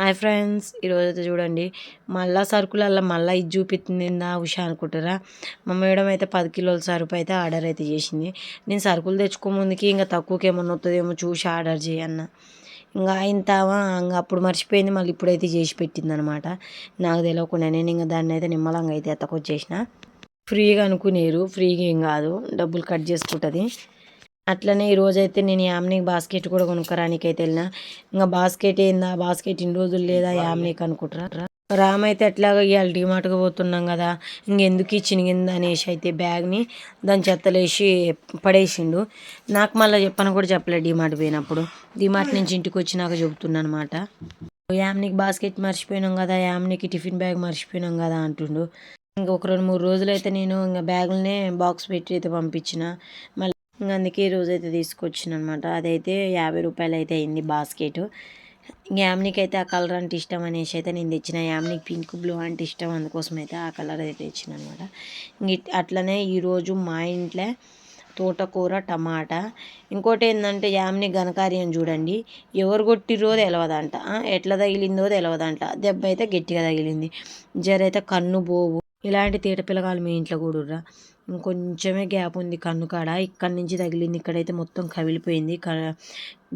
Hi friends ఈరోజు అయితే చూడండి మళ్ళా సరుకులల్లో మళ్ళీ ఇది చూపిస్తుందా ఉషా అనుకుంటారా? మా మేడం అయితే పది కిలోల సరుకు అయితే ఆర్డర్ అయితే చేసింది. నేను సరుకులు తెచ్చుకోముందుకి ఇంకా తక్కువకి ఏమన్నా వస్తుందేమో చూసి ఆర్డర్ చేయన్న ఇంకా ఇంతావా ఇంకా అప్పుడు మర్చిపోయింది మళ్ళీ ఇప్పుడైతే చేసి పెట్టింది అనమాట నాకు తెలియకుండా నేను ఇంకా దాన్ని అయితే నిమ్మలంగా అయితే ఎత్తకొచ్చేసిన. ఫ్రీగా అనుకునేరు ఫ్రీగా ఏం కాదు డబ్బులు కట్ చేసుకుంటుంది. అట్లనే ఈరోజైతే నేను యామ్నిక్ బాస్కెట్ కూడా కొనుక్కరానికి అయితే వెళ్ళిన. ఇంకా బాస్కెట్ ఏందా? బాస్కెట్ ఇన్ని రోజులు లేదా యామ్నిక్ అనుకుంటారా రామ్ అయితే ఎట్లాగా ఇవాళ డిమార్ట్కి పోతున్నాం కదా. ఇంకెందుకు ఈ చినిగింది అనేసి అయితే బ్యాగ్ని దాని చెత్తలేసి పడేసిండు. నాకు మళ్ళీ చెప్పను కూడా చెప్పలేదు డిమార్ట్ పోయినప్పుడు. డిమార్ట్ నుంచి ఇంటికి వచ్చినాక చెబుతున్నా అనమాట యామ్నికి బాస్కెట్ మర్చిపోయినాం కదా యామ్నికి టిఫిన్ బ్యాగ్ మర్చిపోయినాం కదా అంటుండు. ఇంకా ఒక రెండు మూడు రోజులు అయితే నేను ఇంకా బ్యాగులనే బాక్స్ పెట్టి అయితే పంపించిన. మళ్ళీ ఇంకా అందుకే ఈ అయితే తీసుకొచ్చిన అనమాట అదైతే యాభై రూపాయలు అయితే అయింది బాస్కెట్. యామ్నికి అయితే ఆ కలర్ అంటే ఇష్టం అనేసి అయితే నేను తెచ్చిన. యామ్నికి పింక్ బ్లూ అంటే ఇష్టం. అందుకోసం అయితే ఆ కలర్ అయితే తెచ్చిన అనమాట అట్లనే ఈరోజు మా ఇంట్లో తోటకూర టమాటా. ఇంకోటి ఏంటంటే యామ్ని ఘనకార్యం చూడండి. ఎవరు కొట్టిరో తెలియదంట ఎట్లా తగిలిందో తెలియదంట దెబ్బ అయితే గట్టిగా తగిలింది. జరైతే కన్ను బోవు. ఇలాంటి తీట పిల్లగాలు మీ ఇంట్లో కూడా ఇంకొంచెమే గ్యాప్ ఉంది కన్ను కాడ. ఇక్కడి నుంచి తగిలింది ఇక్కడైతే మొత్తం కవిలిపోయింది క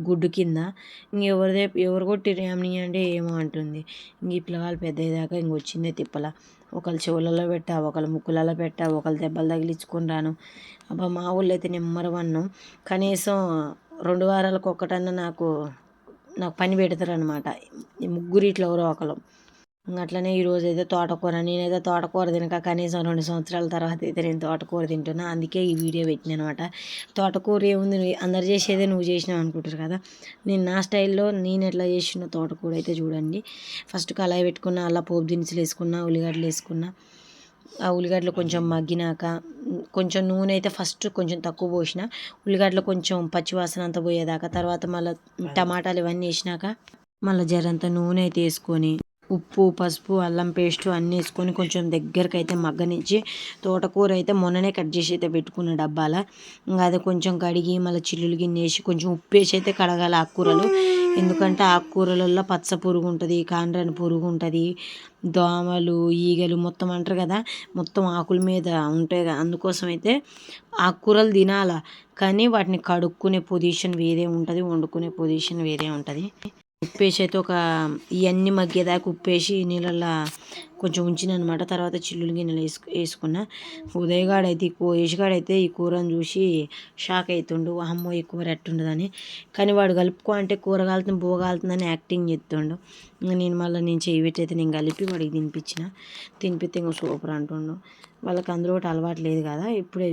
గుడ్డు కింద. ఇంకెవరిదే ఎవరు కొట్టి అంటే ఏమో అంటుంది. ఇంక ఈ పిల్లగాలు పెద్ద ఇంక వచ్చిందే తిప్పల. ఒకళ్ళు చెవులలో పెట్టా ఒకళ్ళు ముక్కులలో పెట్టా ఒకళ్ళు దెబ్బలు తగిలించుకొని రాను. అబ్బా మా ఊళ్ళో అయితే నెమ్మర వన్ను కనీసం రెండు వారాలకు ఒక్కటన్నా నాకు నాకు పని పెడతారు అనమాట ముగ్గురు ఇట్లా ఎవరో ఒకరు అట్లనే ఈరోజు అయితే తోటకూర నేనైతే తోటకూర తినక కనీసం రెండు సంవత్సరాల తర్వాత అయితే నేను తోటకూర తింటున్నా. అందుకే ఈ వీడియో పెట్టిన అనమాట తోటకూర ఏముంది? అందరు చేసేదే నువ్వు చేసినావు అనుకుంటారు కదా? నేను నా స్టైల్లో నేను ఎట్లా చేసిన తోటకూర అయితే చూడండి. ఫస్ట్ కళాయి పెట్టుకున్న అలా పోపు దినుసులు వేసుకున్న ఉల్లిగడ్డలు వేసుకున్న. ఆ ఉల్లిగడ్డలు కొంచెం మగ్గినాక కొంచెం నూనె అయితే ఫస్ట్ కొంచెం తక్కువ పోసిన ఉల్లిగడ్డలు కొంచెం పచ్చివాసన అంతా పోయేదాకా తర్వాత మళ్ళీ టమాటాలు ఇవన్నీ వేసినాక మళ్ళీ జరంత నూనె అయితే వేసుకొని ఉప్పు పసుపు అల్లం పేస్ట్ అన్నీ వేసుకొని కొంచెం దగ్గరకు అయితే మగ్గనిచ్చి తోటకూర అయితే మొన్ననే కట్ చేసి అయితే పెట్టుకున్న డబ్బాల. ఇంకా అది కొంచెం కడిగి మళ్ళీ చిల్లులు గిన్నె వేసి కొంచెం ఉప్పు వేసి అయితే కడగాలి ఆకుకూరలు. ఎందుకంటే ఆకుకూరలలో పచ్చ పురుగు ఉంటుంది కాండ్రని పురుగు ఉంటుంది దోమలు ఈగలు మొత్తం అంటారు కదా మొత్తం ఆకుల మీద ఉంటాయి కదా. అందుకోసం అయితే ఆకుకూరలు తినాల. కానీ వాటిని కడుక్కునే పొజిషన్ వేరే ఉంటుంది వండుకునే పొజిషన్ వేరే ఉంటుంది. ఉప్పేసి అయితే ఒక ఇవన్నీ మగ్గేదాకా ఉప్పేసి నీళ్ళల్లో కొంచెం ఉంచిన అనమాట తర్వాత చిల్లులు గిన్నెలు వేసుకు వేసుకున్న. ఉదయగాడైతే ఈ యశగాడైతే ఈ కూరని చూసి షాక్ అవుతుండు అమ్మో ఈ కూర ఎట్టుండదని. కానీ వాడు కలుపుకో అంటే కూర కాలుతుంది బువ్వ కాలుతుందని యాక్టింగ్ చేస్తుండు. ఇంకా నేను మళ్ళీ నేను చేయి పెట్టయితే నేను కలిపి వాడికి తినిపించిన. తినిపిస్తే ఇంకా సూపర్ అంటుండు. వాళ్ళకి అందరూ ఒకటి అలవాటు లేదు కదా. ఇప్పుడే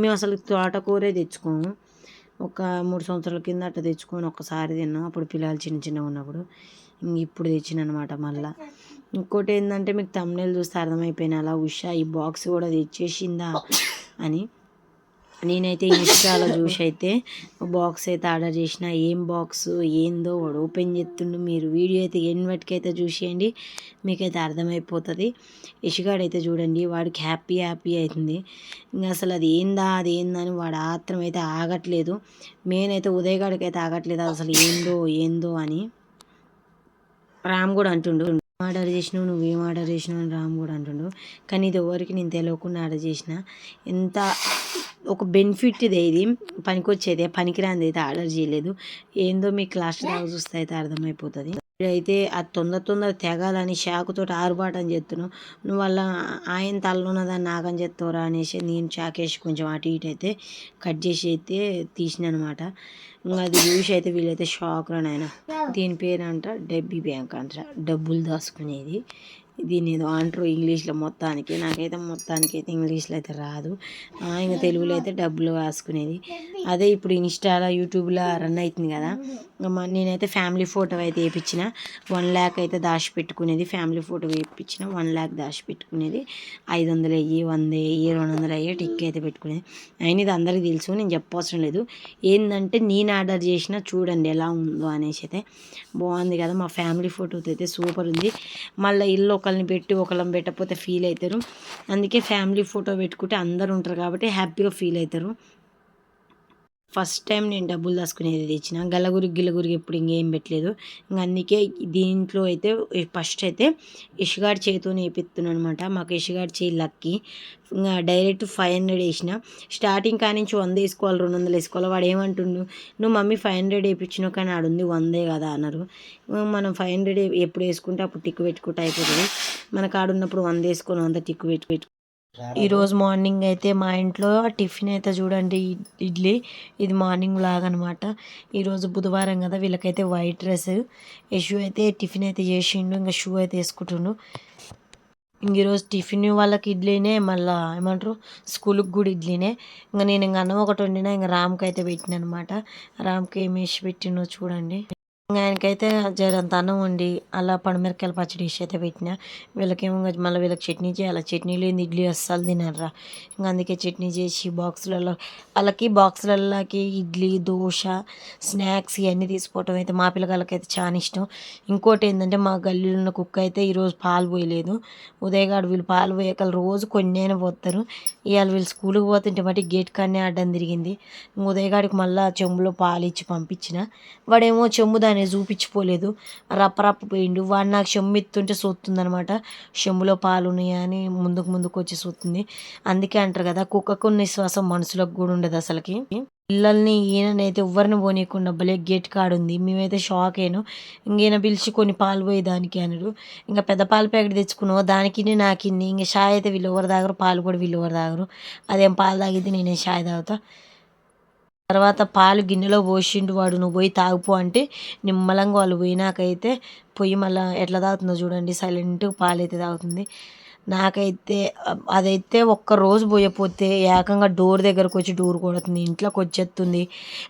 మేము అసలు తోటకూరే తెచ్చుకోము. ఒక మూడు సంవత్సరాల కింద అట్లా తెచ్చుకొని ఒకసారి తిన్నాం. అప్పుడు పిల్లలు చిన్న చిన్నగా ఉన్నప్పుడు ఇప్పుడు తెచ్చిన అనమాట మళ్ళీ. ఇంకోటి ఏంటంటే మీకు తమ్నేలు చూస్తే అర్థమైపోయిన అలా ఉషా ఈ బాక్స్ కూడా తెచ్చేసిందా? అని. నేనైతే ఇన్స్టాలో చూసి అయితే బాక్స్ అయితే ఆర్డర్ చేసిన. ఏం బాక్స్ ఏందో వాడు ఓపెన్ చేస్తుండు. మీరు వీడియో అయితే ఎన్ని అయితే చూసేయండి. మీకైతే అర్థమైపోతుంది. ఇషుగాడు అయితే చూడండి వాడికి హ్యాపీ హ్యాపీ అవుతుంది ఇంకా అసలు అది ఏందా అది ఏందని వాడు ఆత్రం అయితే ఆగట్లేదు. మెయిన్ అయితే ఉదయగాడికి అయితే ఆగట్లేదు అసలు ఏందో ఏందో అని రామ్ కూడా అంటుండు. ఆర్డర్ చేసినావు నువ్వేం ఆర్డర్ చేసినావు అని రామ్ కూడా అంటుండు. కానీ ఇది ఎవరికి నేను తెలియకుండా ఆర్డర్ చేసిన. ఎంత ఒక బెనిఫిట్ ఇది ఇది. పనికొచ్చేదే పనికిరాంది అయితే ఆర్డర్ చేయలేదు ఏందో మీకు లాస్ట్ దాకా చూస్తే అయితే అర్థమైపోతుంది. అయితే అది తొందర తొందర తెగాలని షాకుతో ఆరుబాటని చెప్తున్నావు నువ్వు వాళ్ళ ఆయన తలలో దాన్ని నాగని చెప్తావురా అనేసి నేను చాకేసి కొంచెం అటు ఇటు అయితే కట్ చేసి అయితే తీసిన అనమాట ఇంకా అది చూసి అయితే వీళ్ళైతే షాక్ రానాయన దీని పేరు అంట డబ్బీ బ్యాంక్ అంట. డబ్బులు దాచుకునేది. దీని ఏదో అంటారు ఇంగ్లీష్లో మొత్తానికి. నాకైతే మొత్తానికి అయితే ఇంగ్లీష్లో అయితే రాదు ఇంకా తెలుగులో అయితే డబ్బులు రాసుకునేది. అదే ఇప్పుడు ఇన్స్టాలో యూట్యూబ్లో రన్ అవుతుంది కదా. నేనైతే ఫ్యామిలీ ఫోటో అయితే వేయించిన వన్ ల్యాక్ అయితే దాచిపెట్టుకునేది. ఫ్యామిలీ ఫోటో వేయించిన వన్ ల్యాక్ దాచిపెట్టుకునేది. ఐదు వందలు అయ్యి వంద అయ్యి రెండు వందలు అయ్యి టిక్ అయితే పెట్టుకునేది. అయినా ఇది అందరికీ తెలుసు. నేను చెప్పవసరం లేదు. ఏంటంటే నేను ఆర్డర్ చేసిన చూడండి ఎలా ఉందో అనేసి అయితే. బాగుంది కదా. మా ఫ్యామిలీ ఫోటోతో అయితే సూపర్ ఉంది. మళ్ళీ ఇల్లు ఒకరిని పెట్టి ఒకళ్ళని పెట్టకపోతే ఫీల్ అవుతారు. అందుకే ఫ్యామిలీ ఫోటో పెట్టుకుంటే అందరు ఉంటారు కాబట్టి హ్యాపీగా ఫీల్ అవుతారు. ఫస్ట్ టైం నేను డబ్బులు దాచుకునేది తెచ్చిన. గల్లగురికి గిల్లగురికి ఎప్పుడు ఇంకేం పెట్టలేదు. ఇంకా అందుకే దీంట్లో అయితే ఫస్ట్ అయితే ఇషుగాడి చేతితో వేపిస్తున్నాను అనమాట మాకు ఇషుగాడి చేయి లక్కి. ఇంకా డైరెక్ట్ ఫైవ్ హండ్రెడ్ వేసిన. స్టార్టింగ్ కానించి వంద వేసుకోవాలి రెండు వందలు వేసుకోవాలి. వాడు ఏమంటుండు నువ్వు మమ్మీ ఫైవ్ హండ్రెడ్ వేయించినావు కానీ ఆడుంది వందే కదా అన్నారు. మనం ఫైవ్ హండ్రెడ్ ఎప్పుడు వేసుకుంటే అప్పుడు టిక్ పెట్టుకుంటే అయిపోతుంది. మనకు ఆడున్నప్పుడు వంద వేసుకొని వంద టిక్ పెట్టు పెట్టు ఈరోజు మార్నింగ్ అయితే మా ఇంట్లో టిఫిన్ అయితే చూడండి ఇడ్లీ. ఇది మార్నింగ్ లాగా అనమాట ఈరోజు బుధవారం కదా వీళ్ళకైతే వైట్ డ్రెస్ యశు అయితే టిఫిన్ అయితే చేసిండు ఇంకా షూ అయితే వేసుకుంటుండు. ఇంక ఈరోజు టిఫిన్ వాళ్ళకి ఇడ్లీనే మళ్ళీ ఏమంటారు స్కూల్కి కూడా ఇడ్లీనే. ఇంకా నేను ఇంకా అన్నం ఒకటి వండినా ఇంకా రామ్కి అయితే పెట్టిన అనమాట రామ్కి ఏమి వేసి పెట్టినో చూడండి. ఇంకా ఆయనకైతే జరంత అన్నం వండి అలా పండుమిరకాయల పచ్చడి వేసి అయితే పెట్టిన. వీళ్ళకేమో మళ్ళీ వీళ్ళకి చట్నీ చేయాలి? చట్నీ లేని ఇడ్లీ అస్సలు తినర్రా. ఇంకా అందుకే చట్నీ చేసి బాక్సులలో వాళ్ళకి బాక్సులలోకి ఇడ్లీ దోశ స్నాక్స్ ఇవన్నీ తీసుకోవటం అయితే మా పిల్లగాళ్ళకి అయితే చాలా ఇష్టం. ఇంకోటి ఏంటంటే మా గల్లీలో ఉన్న కుక్క అయితే ఈరోజు పాలు పోయలేదు. ఉదయగాడు వీళ్ళు పాలు పోయాక రోజు కొన్ని అయినా పోతారు. ఇవాళ వీళ్ళు స్కూల్కి పోతుంటే మట్టి గేట్ కాడనే అడ్డం తిరిగింది. ఉదయగాడికి మళ్ళీ చెంబులో పాలు ఇచ్చి పంపించిన. వాడేమో చెంబు అని చూపించిపోలేదు. రప్పరప్ప పోయిండు. వాడు నాకు చెంబు ఎత్తుంటే సొత్తుందనమాట చెంబులో పాలు ఉన్నాయా అని ముందుకు ముందుకు వచ్చి సొత్తుంది అందుకే అంటారు కదా కుక్కకు నిశ్వాసం విశ్వాసం మనుషులకు కూడా ఉండదు అసలుకి. పిల్లల్ని ఈయననైతే ఎవరిని పోనీయకుండా భలే గేట్ కాడుంది మేమైతే షాక్ అయ్యాను ఇంకేన పిలిచి కొన్ని పాలు పోయేదానికి అన్నాడు. ఇంకా పెద్ద పాల ప్యాకెట్ తెచ్చుకున్నావు? దానికి నాకిన్ని. ఇంకా షాయ్ అయితే వీళ్ళు ఎవరు తాగరు పాలు కూడా వీళ్ళు ఎవరు తాగరు. అదేం పాలు తాగితే నేనే షాయ్ తాగుతా. తర్వాత పాలు గిన్నెలో పోసిండు వాడు నువ్వు పోయి తాగుపో అంటే నిమ్మలంగా వాళ్ళు పోయినాకైతే పొయ్యి మళ్ళీ ఎట్లా తాగుతుందో చూడండి. సైలెంట్గా పాలు అయితే తాగుతుంది. నాకైతే అదైతే ఒక్క రోజు పోయపోతే ఏకంగా డోర్ దగ్గరకు వచ్చి డోర్ కొడుతుంది ఇంట్లోకి వచ్చేస్తుంది.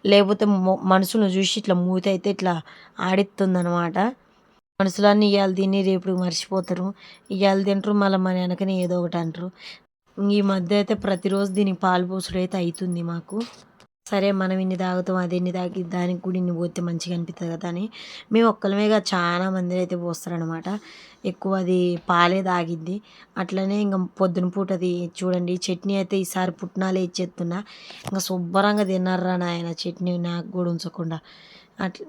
లేకపోతే మొ- మనుషులను చూసి ఇట్లా మూత అయితే ఇట్లా ఆడిస్తుంది అనమాట మనుషులన్నీ ఇవాళ తిని రేపు మర్చిపోతారు. ఇవాళ తింటారు మళ్ళీ మన వెనకనే ఏదో ఒకటి అంటారు. ఈ మధ్య అయితే ప్రతిరోజు దీనికి పాలు పోసుడు అయితే అవుతుంది మాకు. సరే మనం ఇన్ని తాగుతాం అది ఎన్ని తాగి దానికి కూడా ఇన్ని పోతే మంచిగా అనిపిస్తుంది కదా అని. మేము ఒక్కలమేగా చాలా మంది అయితే పోస్తారనమాట ఎక్కువ అది పాలే తాగిద్ది అట్లనే ఇంకా పొద్దున పూట అది చూడండి చట్నీ అయితే ఈసారి పుట్నాలు ఇచ్చేస్తున్నా ఇంకా శుభ్రంగా తిన్నారా నాయన చట్నీ నాకు కూడా ఉంచకుండా. అట్లా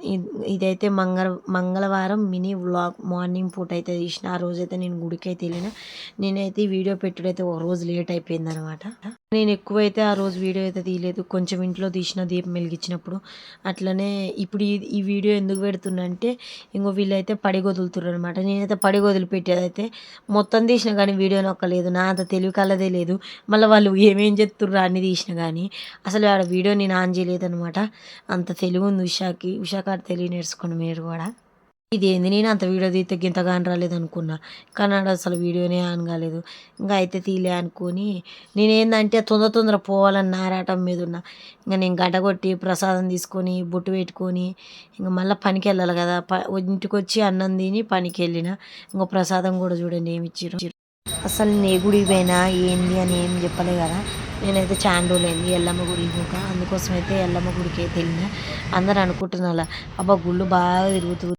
ఇదైతే మంగళ మంగళవారం మినీ వ్లాగ్ మార్నింగ్ పూట అయితే తీసిన. ఆ రోజైతే నేను గుడికి అయితే వెళ్ళిన. నేనైతే వీడియో పెట్టుడైతే ఒక రోజు లేట్ అయిపోయింది అనమాట నేను ఎక్కువైతే ఆ రోజు వీడియో అయితే తీయలేదు. కొంచెం ఇంట్లో తీసిన దీపం వెలిగించినప్పుడు. అట్లనే ఇప్పుడు ఈ ఈ వీడియో ఎందుకు పెడుతున్నా అంటే ఇంకో వీళ్ళైతే పడిగొదులుతున్నారు అనమాట నేనైతే పడి వదిలిపెట్టేదైతే మొత్తం తీసిన కానీ వీడియో నొక్కలేదు నా అంత తెలివి కలదే లేదు. మళ్ళీ వాళ్ళు ఏమేం చెప్తుర్రు అన్ని తీసిన కానీ అసలు ఆడ వీడియో నేను ఆన్ చేయలేదు అనమాట అంత తెలివి ఉంది ఉషాకి. ఉషాకి తెలియ నేర్చుకుని నేర్చుకోండి మీరు కూడా. ఇదేంది? నేను అంత వీడియో తీస్తే గింతగాని రాలేదు అనుకున్నా. కానీ అసలు వీడియోనే ఆన్ కాలేదు. ఇంకా అయితే తీలే అనుకొని నేనేందంటే తొందర తొందర పోవాలని నారాటం మీద ఉన్నా. ఇంకా నేను గడ్డ కొట్టి ప్రసాదం తీసుకొని బొట్టు పెట్టుకొని ఇంకా మళ్ళీ పనికి వెళ్ళాలి కదా. ప ఇంటికి వచ్చి అన్నం తిని పనికి వెళ్ళిన ఇంకో ప్రసాదం కూడా చూడండి ఏమి ఇచ్చారు అసలు నేను ఏ గుడికి పోయినా ఏంది అని ఏం చెప్పలే కదా. నేనైతే చాండోలేంది ఎల్లమ్మ గుడి పోక అందుకోసం అయితే ఎల్లమ్మ గుడికి అయితే వెళ్ళిన అందరు అనుకుంటున్నారు అబ్బా గుళ్ళు బాగా తిరుగుతూ